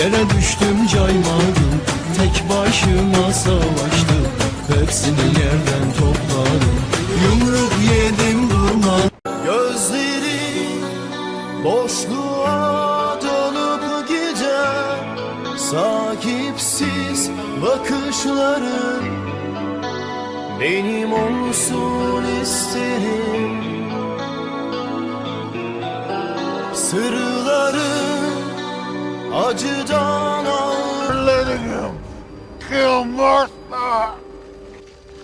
Yere düştüm caymadım Tek başıma savaştım. Hepsini yerden topladım Yumruk yedim durmadım Gözlerim boşluğa dönüp gider Sahipsiz bakışların benim olsun isterim But you don't know. You're letting him kill Martha.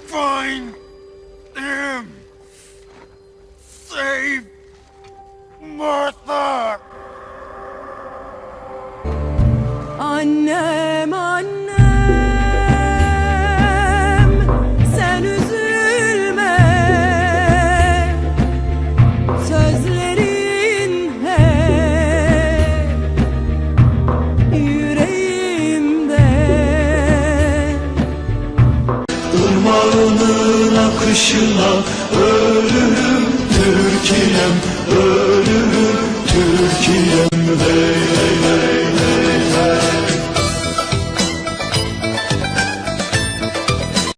Find him. Save Martha. I know. Irmağının akışına ölürüm Türkiye'm ölürüm Türkiye'm